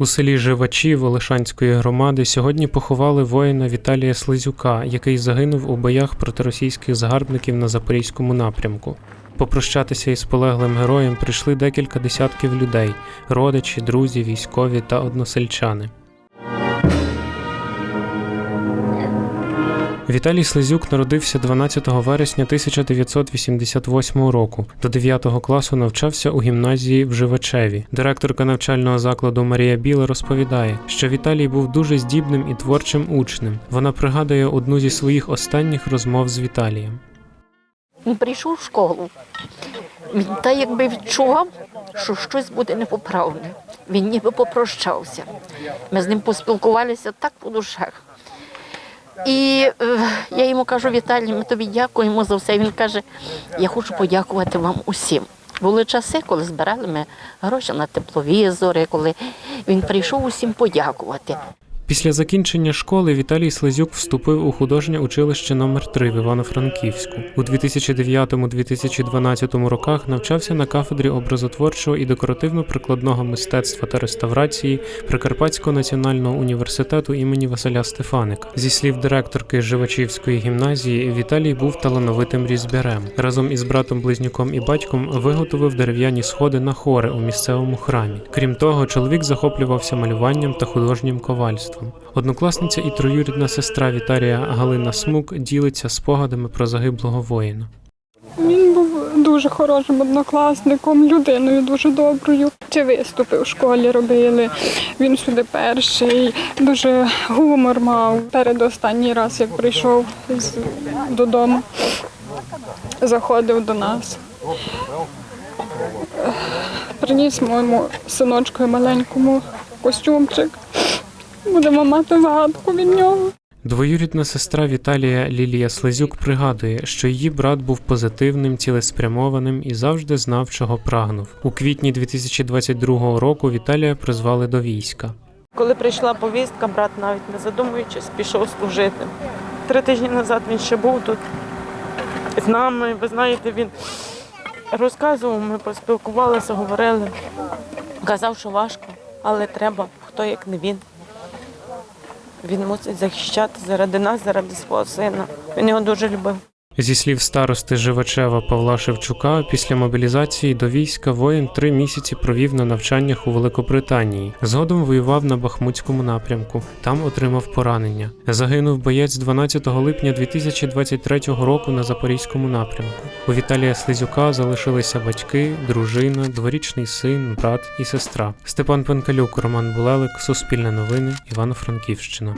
У селі Живачі Волошанської громади сьогодні поховали воїна Віталія Слизюка, який загинув у боях проти російських загарбників на запорізькому напрямку. Попрощатися із полеглим героєм прийшли декілька десятків людей: родичі, друзі, військові та односельчани. Віталій Слизюк народився 12 вересня 1988 року. До 9 класу навчався у гімназії в Живачеві. Директорка навчального закладу Марія Біла розповідає, що Віталій був дуже здібним і творчим учнем. Вона пригадує одну зі своїх останніх розмов з Віталієм. Він прийшов в школу. Він та якби відчував, що щось буде непоправне. Він ніби попрощався. Ми з ним поспілкувалися так по душах. І е, я йому кажу, Віталій, ми тобі дякуємо за все. Він каже, я хочу подякувати вам усім. Були часи, коли збирали ми гроші на тепловізори, коли він прийшов усім подякувати. Після закінчення школи Віталій Слизюк вступив у художнє училище номер 3 в Івано-Франківську. У 2009-2012 роках навчався на кафедрі образотворчого і декоративно-прикладного мистецтва та реставрації Прикарпатського національного університету імені Василя Стефаника. Зі слів директорки Живачівської гімназії, Віталій був талановитим різьбярем. Разом із братом-близнюком і батьком виготовив дерев'яні сходи на хори у місцевому храмі. Крім того, чоловік захоплювався малюванням та художнім ковальством. Однокласниця і троюрідна сестра Віталія Галина Смук ділиться спогадами про загиблого воїна. Він був дуже хорошим однокласником, людиною дуже доброю. Чи виступи в школі робили. Він сюди перший, дуже гумор мав. Перед останній раз, як прийшов додому, заходив до нас. Приніс моєму синочку маленькому костюмчик. Будемо мати згадку від нього. Двоюрідна сестра Віталія Лілія Слизюк пригадує, що її брат був позитивним, цілеспрямованим і завжди знав, чого прагнув. У квітні 2022 року Віталія призвали до війська. Коли прийшла повістка, брат навіть не задумуючись, пішов служити. Три тижні назад він ще був тут з нами. Ви знаєте, він розказував, ми поспілкувалися, говорили. Казав, що важко, але треба, хто як не він. Він мусить захищати заради нас, заради свого сина. Він його дуже любив. Зі слів старости Живачева Павла Шевчука, після мобілізації до війська воїн три місяці провів на навчаннях у Великобританії. Згодом воював на Бахмутському напрямку. Там отримав поранення. Загинув боєць 12 липня 2023 року на Запорізькому напрямку. У Віталія Слизюка залишилися батьки, дружина, дворічний син, брат і сестра. Степан Пенкалюк, Роман Булелик, Суспільне новини, Івано-Франківщина.